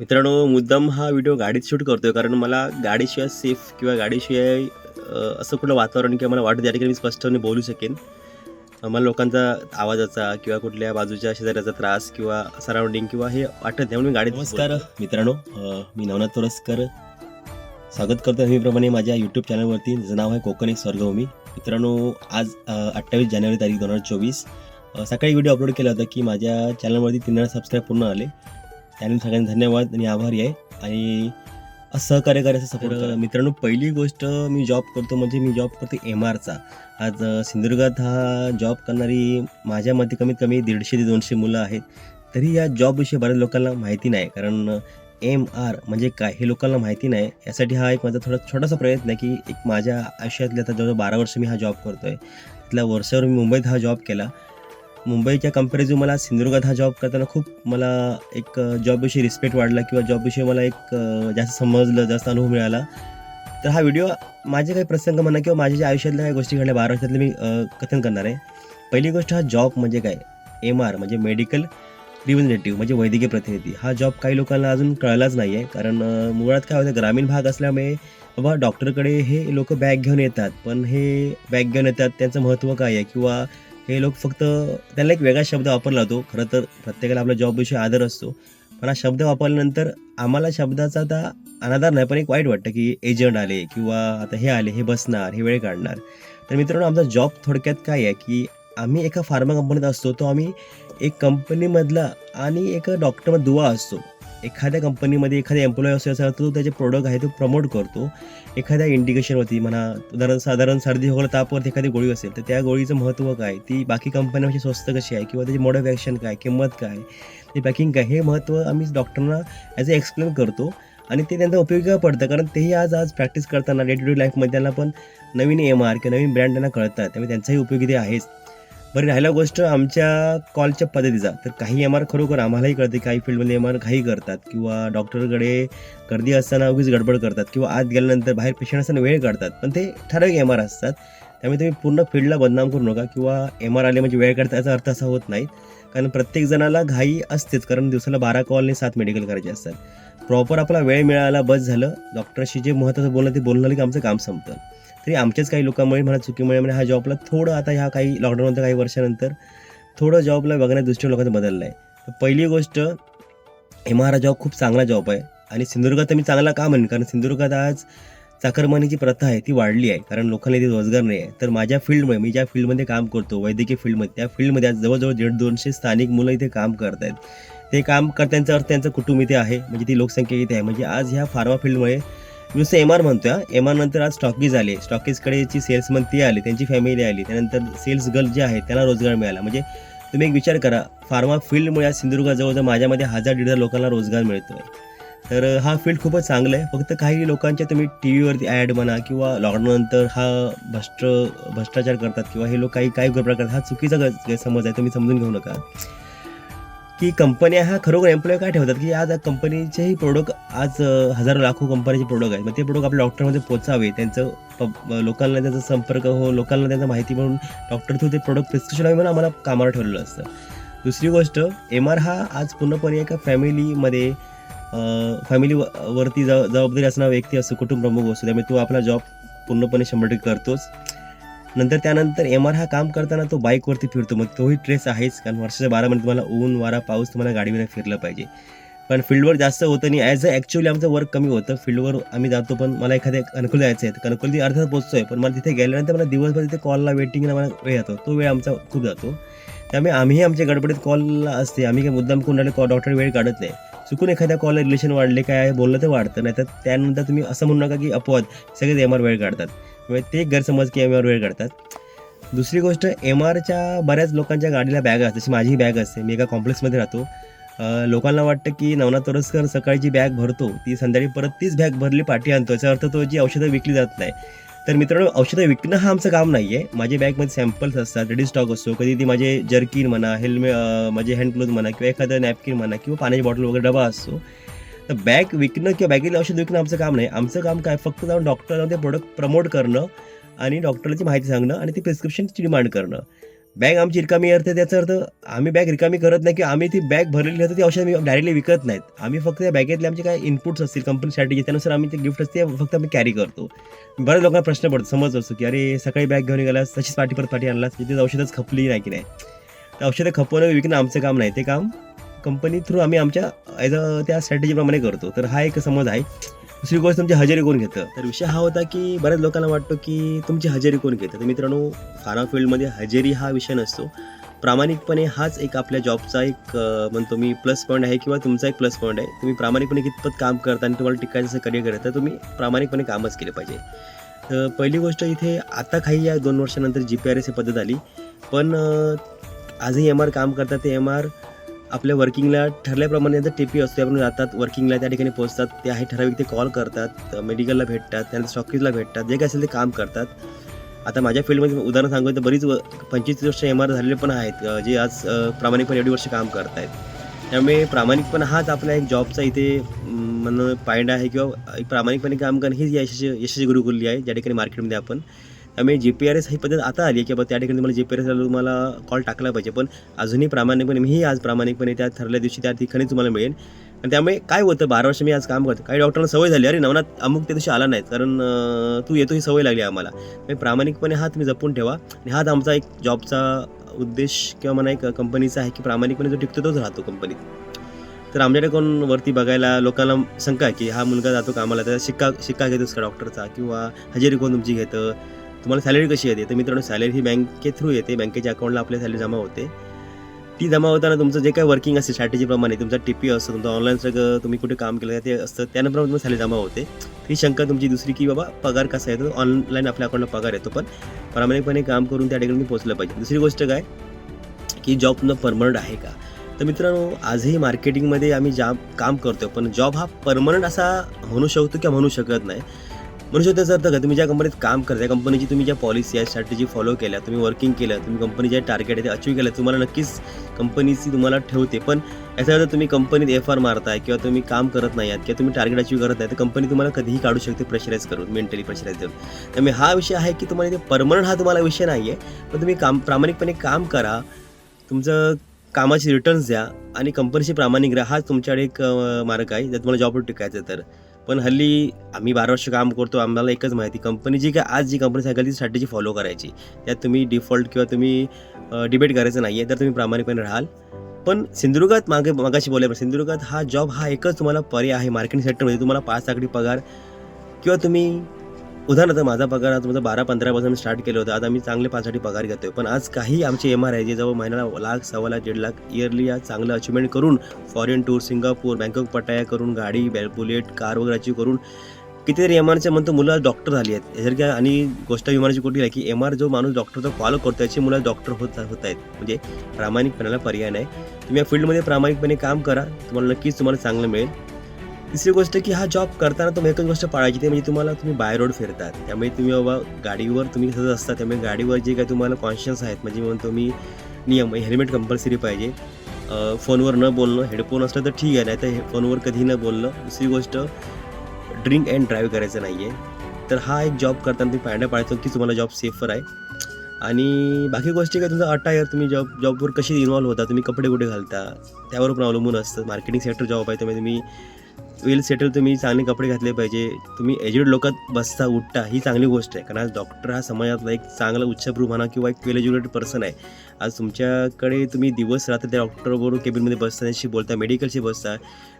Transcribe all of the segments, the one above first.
मित्रांनो मुद्दाम हा व्हिडिओ गाडीत शूट करतोय कारण मला गाडीशिवाय सेफ किंवा गाडीशिवाय असं कुठलं वातावरण किंवा मला वाटत या ठिकाणी मी स्पष्टपणे बोलू शकेन. मला लोकांचा आवाजाचा किंवा कुठल्या बाजूच्या शेजाऱ्याचा त्रास किंवा सराउंडिंग किंवा हे वाटत नाही म्हणून मी गाडीत नमस्कार मित्रांनो मी नवनाथ तोरसकर. स्वागत करतो नेहमीप्रमाणे माझ्या यूट्यूब चॅनलवरती ज्याचं नाव आहे कोकण एक स्वर्गभूमी. मित्रांनो आज अठ्ठावीस जानेवारी तारीख दोन हजार चोवीस. सकाळी व्हिडिओ अपलोड केला होता की माझ्या चॅनलवरती तीन हजार सबस्क्राईब पूर्ण आले. त्याने सगळ्यांना धन्यवाद आणि आभारी आहे. आणि सहकार्य करायचं सपोर्ट मित्रांनो पहिली गोष्ट मी जॉब करतो म्हणजे मी जॉब करतो एम आरचा आज सिंधुदुर्गात हा जॉब करणारी माझ्या मते कमीत कमी दीडशे ते दोनशे मुलं आहेत. तरी या जॉबविषयी बऱ्याच लोकांना माहिती नाही. कारण एम आर म्हणजे काय हे लोकांना माहिती नाही. यासाठी हा एक माझा थोडा छोटासा प्रयत्न आहे की एक माझ्या आयुष्यातले आता जवळजवळ बारा वर्ष मी हा जॉब करतो आहे तिथल्या वर्षावर मी मुंबईत हा जॉब केला. मुंबईच्या कंपॅरिझन मला सिंधुदुर्गात हा जॉब करताना खूप मला एक जॉबविषयी रिस्पेक्ट वाढला किंवा जॉबविषयी मला एक जास्त समजलं जास्त अनुभव मिळाला. तर हा व्हिडिओ माझे काही प्रसंग म्हणा किंवा माझ्या ज्या आयुष्यातल्या काही गोष्टी घडल्या बारा वर्षातले मी कथन करणार आहे. पहिली गोष्ट हा जॉब म्हणजे काय? एम आर म्हणजे मेडिकल रिप्रेझेंटेटिव्ह म्हणजे वैद्यकीय प्रतिनिधी. हा जॉब काही लोकांना अजून कळलाच नाही आहे कारण मुळात काय होतं ग्रामीण भाग असल्यामुळे बाबा डॉक्टरकडे हे लोक बॅग घेऊन येतात. पण हे बॅग घेऊन येतात त्यांचं महत्त्व काय आहे? किंवा हे लोक फक्त त्यांना एक वेगळा शब्द वापरला जातो खरं तर प्रत्येकाला आपल्या जॉबविषयी आदर असतो. पण हा शब्द वापरल्यानंतर आम्हाला शब्दाचा आता अनादार नाही पण एक वाईट वाटतं की एजंट आले किंवा आता हे आले हे बसणार हे वेळ काढणार. तर मित्रांनो आमचा जॉब थोडक्यात काय आहे की आम्ही एका फार्मा कंपनीत असतो तो आम्ही एक कंपनीमधला आणि एक डॉक्टरमध्ये दुवा असतो. एखाद्या कंपनीमध्ये एखाद्या एम्प्लॉई असेल असेल तर तो त्याचे प्रोडक्ट आहे तो प्रमोट करतो. एखाद्या इंडिकेशनवरती म्हणा उदाहरण साधारण सर्दी वगैरे तापवरती एखादी गोळी असेल तर त्या गोळीचं महत्त्व काय? ती बाकी कंपन्यांची स्वस्त कशी आहे? किंवा त्याची मोड ऑफ ॲक्शन काय? किंमत काय? ते पॅकिंग काय? हे महत्त्व आम्ही डॉक्टरना ॲज अ एक्सप्लेन करतो. आणि ते त्यांचा उपयोगी पडतं? कारण तेही आज आज प्रॅक्टिस करताना डे टू डे लाईफमध्ये त्यांना पण नवीन एम आर किंवा नवीन ब्रँड त्यांना कळतात. त्यामुळे त्यांचाही उपयोगी ते आहेच. बरं राहिला गोष्ट आमच्या कॉलच्या पद्धतीचा. तर काही एम आर खरोखर आम्हालाही कळते काही फील्डमध्ये एम आर घाई करतात किंवा डॉक्टरकडे गर्दी असताना उगीच गडबड करतात किंवा आत गेल्यानंतर बाहेर पेशंट असताना वेळ काढतात. पण ते ठराविक एम आर असतात. त्यामुळे तुम्ही पूर्ण फील्डला बदनाम करू नका किंवा एम आर आले म्हणजे वेळ काढता याचा अर्थ असा होत नाही. कारण प्रत्येक जणाला घाई असतेच. कारण दिवसाला बारा कॉलने सात मेडिकल करायचे असतात. प्रॉपर आपला वेळ मिळाला बस झालं. डॉक्टरशी जे महत्त्वाचं बोलणं ते बोलणं की आमचं काम संपतं. तरी आमच्याच काही लोकांमुळे म्हणा चुकीमुळे म्हणजे हा जॉबला थोडं आता ह्या काही लॉकडाऊननंतर काही वर्षानंतर थोडं जॉबला बघण्यात दृष्टी लोकांचं बदललं आहे. तर पहिली गोष्ट एम आर हा जॉब खूप चांगला जॉब आहे. आणि सिंधुदुर्गात तर मी चांगला का म्हणेन? कारण सिंधुदुर्गात आज चाकरमानीची प्रथा आहे ती वाढली आहे. कारण लोकांना इथे रोजगार नाही आहे. तर माझ्या फील्डमुळे मी ज्या फील्डमध्ये काम करतो वैद्यकीय फील्डमध्ये त्या फील्डमध्ये आज जवळजवळ दीड दोनशे स्थानिक मुलं इथे काम करत आहेत ते काम करत्यांचा अर्थ त्यांचं कुटुंब इथे आहे. म्हणजे ती लोकसंख्या इथे आहे. म्हणजे आज ह्या फार्मा फील्डमुळे नुसतं एम आर म्हणतोय एम आर नंतर आज स्टॉकीज आले. स्टॉकीजकडे जी सेल्समन ती आली त्यांची फॅमिली आली. त्यानंतर सेल्स गर्ल जे आहेत त्यांना रोजगार मिळाला. म्हणजे तुम्ही एक विचार करा फार्मा फील्डमुळे आज सिंधुदुर्गाजवळजवळ माझ्यामध्ये हजार दीड हजार लोकांना रोजगार मिळतोय. तर हा फील्ड खूपच चांगलं आहे. फक्त काही लोकांच्या तुम्ही टी व्हीवरती ॲड म्हणा किंवा लॉकडाऊननंतर हा भ्रष्ट भ्रष्टाचार करतात किंवा हे लोक काही काही प्रकार करतात हा चुकीचा गैरसमज आहे तुम्ही समजून घेऊ नका. की कंपन्या हा खरोखर एम्प्लॉय काय ठेवतात? की आज कंपनीचेही प्रोडक्ट आज हजारो लाखो कंपनीचे प्रोडक्ट आहेत. मग ते प्रोडक्ट आपल्या डॉक्टरमध्ये पोचावे त्यांचं लोकांना त्यांचा संपर्क हो लोकांना त्यांचा माहिती म्हणून डॉक्टर थ्रू ते प्रोडक्ट प्रिस्क्रिप्शन आहे म्हणून आम्हाला कामावर ठेवलेलं असतं. दुसरी गोष्ट एम आर हा आज पूर्णपणे एका फॅमिलीमध्ये फॅमिली वरती जबाबदारी असणारा व्यक्ती असतो कुटुंब प्रमुख असतो त्यामुळे तो आपला जॉब पूर्णपणे शंभर टक्के करतोच. नंतर त्यानंतर एम आर हा काम करताना तो बाईकवरती फिरतो. मग तोही ट्रेस आहेच. कारण वर्षाच्या बारा महिने तुम्हाला ऊन वारा पाऊस तुम्हाला गाडीमध्ये फिरलं पाहिजे. पण फील्डवर जास्त होतं नाही. ॲज अ ॲक्च्युअली आमचं वर्क कमी होतं. फील्डवर आम्ही जातो पण मला एखाद्या कणकुल जायचं आहे. तर कणकुली अर्ध्यात पोहोचतोय. पण मला तिथे गेल्यानंतर मला दिवसभर तिथे कॉलला वेटिंगला मला वेळ जातो. तो वेळ आमचा खूप जातो. त्यामुळे आम्हीही आमच्या गडबडीत कॉलला असते. आम्ही काही मुद्दाम कोणाला कॉ डॉक्टर वेळ काढत नाही. चुकून एखाद्या कॉलला रिलेशन वाढले काय बोललं तर वाढतं. नाही तर त्यानंतर तुम्ही असं म्हणू नका की अपवाद सगळेच एम आर वेळ काढतात. म्हणजे ते गैरसमज की एम आर वेळ काढतात. दुसरी गोष्ट एम आरच्या बऱ्याच लोकांच्या गाडीला बॅग असते. जशी माझी बॅग असते. मी एका कॉम्प्लेक्समध्ये राहतो. लोकांना वाटतं की नवनाथ तोरसकर सकाळी जी बॅग भरतो. ती संध्याकाळी परत तीच बॅग भरली पाठी आणतो. याचा अर्थ तो जी औषधं विकली जात नाही. तर मित्रांनो औषधं विकणं हा आमचं काम नाही आहे माझ्या बॅगमध्ये सॅम्पल्स असतात रेडी स्टॉक असतो. कधी ती माझे जर्किन म्हणा हेल्मेट माझे हँड म्हणा किंवा एखादं नॅपकिन म्हणा किंवा पाण्याची बॉटल वगैरे डबा असतो. तर बॅग विकणं किंवा बॅगेतलं औषध विकणं आमचं काम नाही. आमचं काम काय फक्त जाऊन डॉक्टरला ते प्रोडक्ट प्रमोट करणं आणि डॉक्टरची माहिती सांगणं आणि ती प्रिस्क्रिप्शनची डिमांड करणं. बॅग आमची रिकामी अर्थ त्याचा अर्थ आम्ही बॅग रिकामी करत नाही की आम्ही ती बॅग भरलेली असते ती औषध डायरेक्टली विकत नाहीत. आम्ही फक्त त्या बॅगेतले आमचे काय इनपुट्स असतील कंपनी स्ट्रॅटेजी त्यानुसार आम्ही ते गिफ्ट असते फक्त आम्ही कॅरी करतो. बऱ्याच लोकांना प्रश्न पडतो समज असतो की अरे सकाळी बॅग घेऊन गेलास तशीच पाठी परत पाठी आणलास तिथे औषधच खपली नाही की नाही? तर औषधं खपवणं विकणं आमचं काम नाही ते काम कंपनी थ्रू आम्ही आमच्या ॲज अ त्या स्ट्रॅटेजीप्रमाणे करतो. तर हा एक समज आहे. दुसरी गोष्ट तुमची हजेरी कोण घेतं? तर विषय हा होता की बऱ्याच लोकांना वाटतो की तुमची हजेरी कोण घेतं? तर मित्रांनो फार्मा फील्डमध्ये हजेरी हा विषय नसतो. प्रामाणिकपणे हाच एक आपल्या जॉबचा एक म्हणतो मी प्लस पॉईंट आहे किंवा तुमचा एक प्लस पॉईंट आहे. तुम्ही प्रामाणिकपणे कितपत काम करता आणि तुम्हाला टिकायचं असं करिअर करता तर तुम्ही प्रामाणिकपणे कामच केले पाहिजे. तर पहिली गोष्ट इथे आता काही या दोन वर्षानंतर जी पी आर एस ही पद्धत आली. पण आजही एम आर काम करतात ते एम आर आपल्या वर्किंगला ठरल्याप्रमाणे जर टी पी असतो आपण जातात वर्किंगला त्या ठिकाणी पोहोचतात ते आहे ठराविक ते कॉल करतात मेडिकलला भेटतात त्यानंतर स्टॉकीजला भेटतात जे काय असेल ते काम करतात. आता माझ्या फील्डमध्ये उदाहरण सांगू तर बरीच व- पंचवीस वर्ष एम आर झालेले पण आहेत जे आज प्रामाणिकपणे एवढी वर्ष काम करत आहेत त्यामुळे प्रामाणिकपणा हाच आपला एक जॉबचा इथे अं, म्हणणं पॉईंट आहे किंवा प्रामाणिकपणे काम करणं हीच यशस्वी यशस्वी गुरुकुल्ली आहे ज्या ठिकाणी मार्केटमध्ये आपण त्यामुळे जी पी आर एस ही पद्धत आता आली की बाबा त्या ठिकाणी तुम्हाला जी पी आर एसला तुम्हाला कॉल टाकला पाहिजे. पण अजूनही प्रामाणिकपणे मीही आज प्रामाणिकपणे त्या ठरल्या दिवशी त्या ठिकाणी तुम्हाला मिळेल. आणि त्यामुळे काय होतं बारा वर्ष मी आज काम करतो. काही डॉक्टरांना सवय झाली अरे नवनाथ अमुक त्या दिवशी आला नाही कारण तू येतो ही सवय लागली आम्हाला. म्हणजे प्रामाणिकपणे हा तुम्ही जपून ठेवा. आणि हाच आमचा एक जॉबचा उद्देश किंवा म्हणा एक कंपनीचा आहे की प्रामाणिकपणे जो टिकतो तोच राहतो कंपनीत तर आमच्याकडे कोण वरती बघायला लोकांना शंका आहे की हा मुलगा जातो कामाला तर शिक्का शिक्का घेतोस का डॉक्टरचा किंवा हजेरी कोण तुमची घेतं? तुम्हाला सॅलरी कशी येते? तर मित्रांनो सॅलरी ही बँके थ्रू येते. बँकेच्या अकाउंटला आपल्या सॅलरी जमा होते. ती जमा होताना तुमचं जे काही वर्किंग असते स्ट्रॅटेजीप्रमाणे तुमचा टी पी असतो तुमचं ऑनलाईन सगळं तुम्ही कुठे काम केलं ते असतं. त्यानंतर तुम्हाला सॅलरी जमा होते. ही शंका तुमची दुसरी की बाबा पगार कसा येतो? ऑनलाईन आपल्या अकाउंटला पगार येतो. पण प्रामाणिकपणे काम करून त्या ठिकाणी पोहोचलं पाहिजे. दुसरी गोष्ट काय? की जॉब तुमचा परमनंट आहे का? तर मित्रांनो आजही मार्केटिंगमध्ये आम्ही जॉब काम करतो पण जॉब हा परमनंट असा म्हणू शकतो किंवा म्हणू शकत नाही. म्हणू शकतो सर तर तुम्ही ज्या कंपनीत काम करता कंपनीची तुम्ही ज्या पॉलिसी आहे स्ट्रॅटेजी फॉलो केल्या तुम्ही वर्किंग केलं तुम्ही कंपनी जे टार्गेट आहे ते अचीव केलं तुम्हाला नक्कीच कंपनीची तुम्हाला ठेवते. पण याचा अर्थ तुम्ही कंपनीत एफ आर मारताय किंवा तुम्ही काम करत नाही आहात किंवा तुम्ही टार्गेट अचीव करत नाही तर कंपनी तुम्हाला कधीही काढू शकते प्रेशराईज करून मेंटली प्रेशराईज करून त्यामुळे हा विषय आहे की तुम्हाला इथे परमनंट हा तुम्हाला विषय नाही आहे पण तुम्ही काम प्रामाणिकपणे काम करा तुमचं कामाचे रिटर्न्स द्या आणि कंपनीशी प्रामाणिक राहा हाच तुमच्याकडे एक मार्ग आहे जर तुम्हाला जॉबवर टिकायचं तर. पण हल्ली आम्ही बारा वर्ष काम करतो आम्हाला एकच माहिती कंपनी जी काय आज जी कंपनी सांगेल ती स्ट्रॅटेजी फॉलो करायची. त्यात तुम्ही डिफॉल्ट किंवा तुम्ही डिबेट करायचं नाही आहे तर तुम्ही प्रामाणिकपणे राहाल. पण सिंधुदुर्गात मागे मागाशी बोलायला सिंधुदुर्गात हा जॉब हा एकच तुम्हाला पर्याय आहे मार्केटिंग सेक्टरमध्ये तुम्हाला पाच आकडी पगार किंवा तुम्ही उदाहरणार्थ माझा पगार आज माझा बारा पंधरापासून स्टार्ट केलं होतं. आज आम्ही चांगले पाचसाठी पगार घेतोय. पण आज काही आमचे एम आर आहे जे जवळ महिन्याला लाख सव्वा लाख दीड लाख इयरली या चांगलं अचिव्हमेंट करून फॉरेन टूर सिंगापूर बँकॉक पटाया करून गाडी बॅल बुलेट कार वगैरेची करून कितीतरी एम आरचे म्हणतो मुलं डॉक्टर झाली आहेत. जर आणि गोष्ट विमानाची कुठली आहे की एम आर जो माणूस डॉक्टरचा फॉलो करतो त्याची मुलं डॉक्टर होत होत आहेत. म्हणजे प्रामाणिकपणाला पर्याय नाही. तुम्ही या फील्डमध्ये प्रामाणिकपणे काम करा. तुम्हाला नक्कीच तुम्हाला चांगलं मिळेल. तिसरी गोष्ट की हा जॉब करताना तुम्ही एकच गोष्ट पाळायची ते म्हणजे तुम्हाला तुम्ही बाय रोड फिरतात. त्यामुळे तुम्ही बाबा गाडीवर तुम्ही सतत असता त्यामुळे गाडीवर जे काही तुम्हाला कॉन्शियस आहेत म्हणजे म्हणतो मी नियम हेल्मेट कंपल्सरी पाहिजे. फोनवर न बोलणं हेडफोन असलं तर ठीक आहे नाही तर हे फोनवर कधी न बोलणं. दुसरी गोष्ट ड्रिंक अँड ड्राईव्ह करायचं नाही आहे तर हा एक जॉब करताना तुम्ही पाहण्या पाळायचं की तुम्हाला जॉब सेफर आहे. आणि बाकी गोष्टी काय तुमचा अटायर तुम्ही जॉब जॉबवर कशी इन्व्हॉल्व्ह होता तुम्ही कपडे कुठे घालता त्यावर पण अवलंबून असतं. मार्केटिंग सेक्टर जॉब आहे त्यामुळे तुम्ही वेल सेटल तुम्ही चांगले कपडे घातले पाहिजे. तुम्ही एज्युड लोकात बसता उठता ही चांगली गोष्ट आहे. कारण आज डॉक्टर हा समाजातला एक चांगला उच्चभ्रू म्हणा किंवा एक वेल एज्युकेटेड पर्सन आहे. आज तुमच्याकडे तुम्ही दिवस रात्र त्या डॉक्टरबरोबर केबिनमध्ये बसता त्यांच्याशी बोलता मेडिकलशी बसता.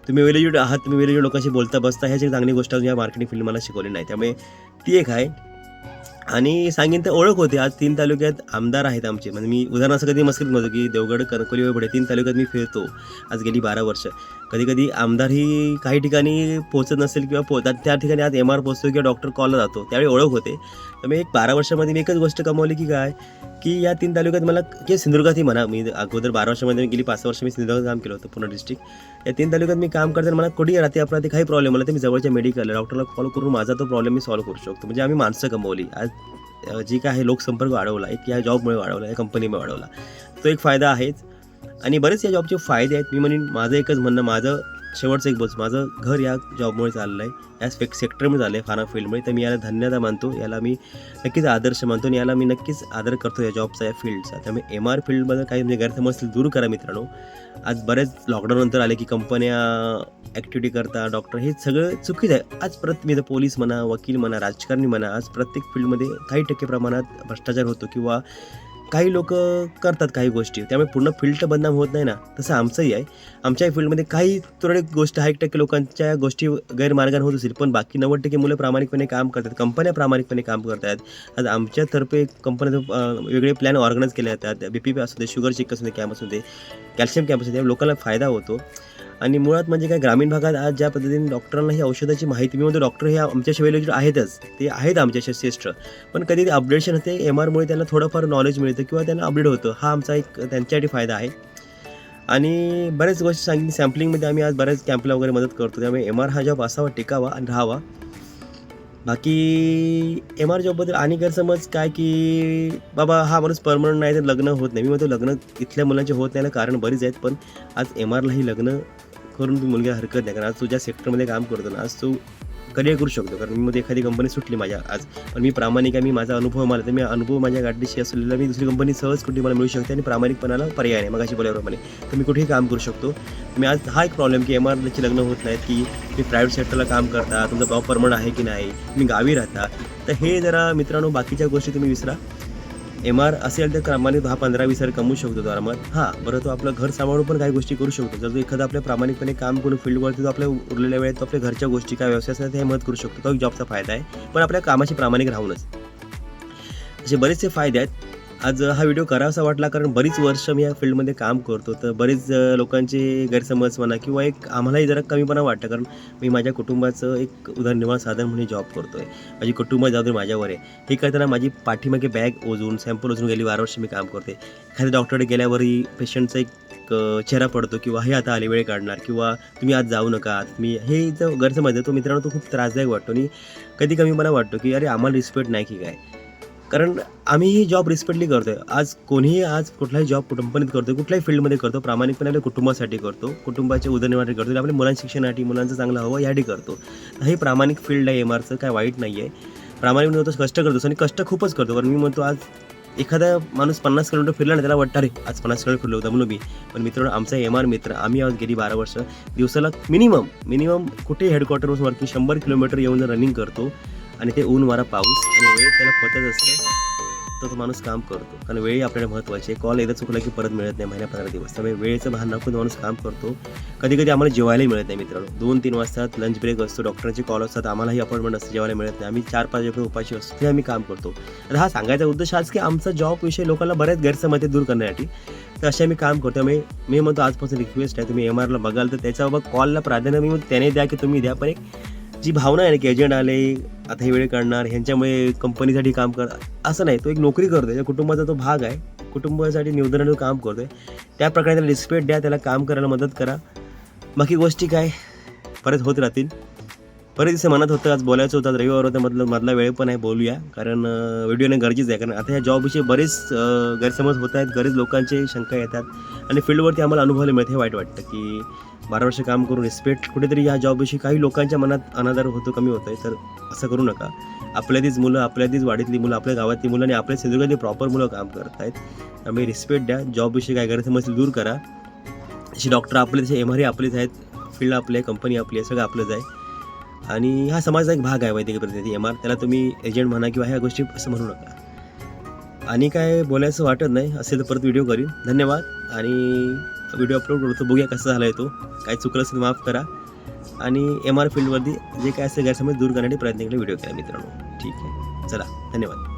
तुम्ही वेल एज्युड आहात तुम्ही वेल एज्युड लोकांशी बोलता बसता ह्याची चांगली गोष्ट या मार्केटिंग फील्ड मला शिकवली नाही. त्यामुळे ती एक आहे. आणि सांगेन तर ओळख होते. आज तीन तालुक्यात आमदार आहेत आमचे. म्हणजे मी उदाहरणार्थ कधी मस्करीत म्हणतो की देवगड कणकोली वगैरे तीन तालुक्यात मी फिरतो. आज गेली बारा वर्ष. कधी कधी आमदारही काही ठिकाणी पोहोचत नसेल किंवा पो त्या ठिकाणी आज एम आर पोहोचतो किंवा डॉक्टर कॉलला जातो त्यावेळी ओळख होते. तर मी एक बारा वर्षामध्ये मी एकच गोष्ट कमावली की काय की या तीन तालुक्यात मला की सिंधुदुर्गातही म्हणा मी अगोदर बारा वर्षामध्ये मी गेली पाच वर्ष मी सिंधुदुर्गात काम केलं होतं पुणे डिस्ट्रिक्ट या तीन तालुक्यात मी काम करताना मला कुठेही राहते अपराधी काही प्रॉब्लेम मला तर मी जवळच्या मेडिकल डॉक्टरला कॉल करून माझा तो प्रॉब्लेम मी सॉल्व्ह करू शकतो. म्हणजे आम्ही माणसं कमवली. आज जी काय आहे लोकसंपर्क वाढवला एक या जॉबमुळे वाढवला या कंपनीमुळे वाढवला. तो एक फायदा आहेच. आणि बरेच या जॉबचे फायदे आहेत. मी म्हणेन माझं एकच म्हणणं माझं शेवटचं एक बोच माझं घर या जॉबमुळे चाललं आहे. या स्पेक सेक्टरमुळे झालं आहे फार्मा फील्डमुळे तर मी याला धन्यता मानतो. याला मी नक्कीच आदर्श मानतो आणि याला मी नक्कीच आदर करतो या जॉबचा या फील्डचा त्यामुळे एम आर फील्डमध्ये काही म्हणजे गैरसमज असतील दूर करा मित्रांनो. आज बरेच लॉकडाऊननंतर आले की कंपन्या ॲक्टिव्हिटी करता डॉक्टर हे सगळं चुकीचं आहे. आज प्रत मी पोलीस म्हणा वकील म्हणा राजकारणी म्हणा आज प्रत्येक फील्डमध्ये काही टक्के प्रमाणात भ्रष्टाचार होतो किंवा काही लोक करतात काही गोष्टी. त्यामुळे पूर्ण फील्ड बदनाम होत नाही ना. तसं आमचंही आहे. आमच्या फील्डमध्ये काही तुरळक गोष्ट हा एक टक्के लोकांच्या गोष्टी गैरमार्गाने होत असतील. पण बाकी नव्वद टक्के मुलं प्रामाणिकपणे काम करतात. कंपन्या प्रामाणिकपणे काम करतात. आज आमच्यातर्फे कंपन्या वेगळे प्लॅन ऑर्गनाईज केले जातात. बी पी पी असू दे शुगर चेक असू दे कॅम्प असू दे कॅल्शियम कॅम्प असू दे लोकांना फायदा होतो. आणि मुळात म्हणजे काय ग्रामीण भागात आज ज्या पद्धतीने डॉक्टरांना ही औषधाची माहिती मी म्हणतो डॉक्टर हे आमच्या शिवाय आहेतच ते आहेत आमच्या श्रेष्ठ. पण कधी ते अपडेशन होते एम आरमुळे त्यांना थोडंफार नॉलेज मिळतं किंवा त्यांना अपडेट होतं. हा आमचा एक त्यांच्यासाठी फायदा आहे. आणि बऱ्याच गोष्टी सांगितली सॅम्पलिंगमध्ये आम्ही आज बऱ्याच कॅम्पला वगैरे मदत करतो. त्यामुळे एम आर हा जॉब असावा टिकावा आणि राहावा. बाकी एम आर जॉबबद्दल आणि गैरसमज काय की बाबा हा माणूस परमनंट नाही तर लग्न होत नाही. मी म्हणतो लग्न इथल्या मुलांचे होत नाही कारण बरीच आहेत. पण आज एम आरलाही लग्न करून तू मुलगी हरकत नाही. कारण आज तुझ्या सेक्टरमध्ये काम करतो ना आज तू करिअर करू शकतो. कारण मी मध्ये एखादी कंपनी सुटली माझ्या आज. पण मी प्रामाणिक आहे मी माझा अनुभव मला तर मी अनुभव माझ्या गाडीशी असलेला मी दुसरी कंपनी सहज कुठे मला मिळू शकते आणि प्रामाणिकपणाला पर्याय नाही मग अशी बोलाप्रमाणे तर मी कुठेही काम करू शकतो. मी आज हा एक प्रॉब्लेम की एम आरची लग्न होत नाहीत की मी प्रायव्हेट सेक्टरला काम करता तुमचा जॉब परमनंट आहे की नाही तुम्ही गावी राहता. तर हे जरा मित्रांनो बाकीच्या गोष्टी तुम्ही विसरा. एम आर असेल तर क्रमाने दहा पंधरा वीस हजार कमवू शकतो तो आरामात. हां बरं तो आपलं घर सांभाळून पण काही गोष्टी करू शकतो. जर तो एखादा आपल्या प्रामाणिकपणे काम करून फील्डवरती तो आपल्या उरलेल्या वेळेत तो आपल्या घरच्या गोष्टी काय व्यवसाय असतात हे मदत करू शकतो. तो एक जॉबचा फायदा आहे. पण आपल्या कामाशी प्रामाणिक राहूनच. असे बरेचसे फायदे आहेत. आज हा व्हिडिओ करावासा वाटला कारण बरीच वर्ष मी या फील्डमध्ये काम करतो. तर बरेच लोकांचे गैरसमज म्हणा किंवा एक आम्हालाही जरा कमीपणा वाटतं कारण मी माझ्या कुटुंबाचं एक उदरनिर्वाह साधन म्हणून जॉब करतो आहे माझी कुटुंब जबाबदारी माझ्यावर आहे. हे करताना माझी पाठीमागे बॅग ओजून सॅम्पल ओजून गेली बारा वर्ष मी काम करते. एखाद्या डॉक्टरकडे गेल्यावरही पेशंटचा एक चेहरा पडतो किंवा हे आता आले वेळ काढणार किंवा तुम्ही आज जाऊ नका तुम्ही हे जो गैरसमज आहे तो मित्रांनो तो खूप त्रासदायक वाटतो. आणि कधी कमीपणा वाटतो की अरे आम्हाला रिस्पेक्ट नाही की काय. कारण आम्ही ही जॉब रिस्पेक्टली करतो आहे आज कोणीही आज कुठलाही जॉब कंपनीत करतो कुठल्याही फील्डमध्ये करतो प्रामाणिकपणे आपल्या कुटुंबासाठी करतो कुटुंबाच्या उदरनिर्वाहासाठी करतो आपल्या मुलांच्या शिक्षणासाठी मुलांचं चांगलं हवं यासाठी करतो. तर हे प्रामाणिक फील्ड आहे एम आरचं काय वाईट नाही आहे प्रामाणिक होतो कष्ट करतोस आणि कष्ट खूपच करतो कारण मी म्हणतो आज एखादा माणूस पन्नास किलोमीटर फिरला ना त्याला वाटतं अरे आज पन्नास किलोमीटर फिरलो दमलो मी. पण मित्रांनो आमचा एम आर मित्र आम्ही आज गेली बारा वर्ष दिवसाला मिनिमम मिनिमम कुठे हेडक्वार्टरवरून वर्किंग शंभर किलोमीटर येऊन रनिंग करतो आणि ते ऊन वारा पाऊस आणि वेळ त्याला पतच असतं तर तो माणूस काम करतो. कारण वेळी आपल्याला महत्त्वाची आहे. कॉल एकदा चुकला की परत मिळत नाही महिन्या पंधरा दिवस. त्यामुळे वेळेचं भान राखून माणूस काम करतो. कधी कधी आम्हाला जेवायलाही मिळत नाही मित्रांनो. दोन तीन वाजतात लंच ब्रेक असतो डॉक्टरांचे कॉल असतात आम्हालाही अपॉइंटमेंट असते जेवायला मिळत नाही. आम्ही चार पाच वाजेपर्यंत उपाशी असतो ते आम्ही काम करतो. तर हा सांगायचा उद्देश आज की आमचा जॉब विषय लोकांना बऱ्याच गैरसमती दूर करण्यासाठी तर असे आम्ही काम करतो. मी मी म्हणतो आजपासून रिक्वेस्ट आहे तुम्ही एम आरला बघाल तर त्याच्याबाबत कॉलला प्राधान्य मी त्याने द्या की तुम्ही द्या. पण एक जी भावना आहे ना की एजंट आले आता हे वेळ काढणार ह्यांच्यामुळे कंपनीसाठी काम कर असं नाही. तो एक नोकरी करतो त्या कुटुंबाचा तो भाग आहे. कुटुंबासाठी निवडणारे तो काम करतोय. त्या प्रकारे त्याला रिस्पेक्ट द्या त्याला काम करायला मदत करा. बाकी गोष्टी काय? परत होत राहतील. परत दिवशी मनात होतं आज बोलायचं होतं आज रविवार होता मधलं मधला वेळ पण आहे बोलूया. कारण व्हिडिओ येणं गरजेचं आहे. कारण आता ह्या जॉबविषयी बरेच गैरसमज होत आहेत बरेच लोकांचे शंका येतात. आणि फील्डवरती आम्हाला अनुभवायला मिळते हे वाईट वाटतं की बारा वर्ष काम करून रिस्पेक्ट कुठेतरी या जॉबविषयी काही लोकांच्या मनात अनादर होतो कमी होतं आहे तर असं करू नका. आपल्यातीच मुलं आपल्यातीच वाडीतली मुलं आपल्या गावातली मुलं आणि आपल्या सिंधुदुर्गातली प्रॉपर मुलं काम करत आहेत त्यामुळे रिस्पेक्ट द्या. जॉबविषयी काय करायचं मस्त दूर करा. अशी डॉक्टर आपले तसे एम आर आपलेच आहेत. फील्ड आपले कंपनी आपली आहे सगळं आपलंच आहे. आणि हा समाजाचा एक भाग आहे वैद्यकीय प्रतिनिधी एम आर त्याला तुम्ही एजंट म्हणा किंवा ह्या गोष्टी असं म्हणू नका. आणि काय बोलायचं वाटत नाही असेल तर परत व्हिडिओ करीन. धन्यवाद. आणि व्हिडिओ अपलोड करतो बघूया कसा झाला आहे तो. काय चुकलं असेल माफ करा. आणि एम आर फील्डवरती जे काय असेल गैरसमज दूर करण्यासाठी प्रयत्न केला व्हिडिओ केला मित्रांनो. ठीक आहे. चला धन्यवाद.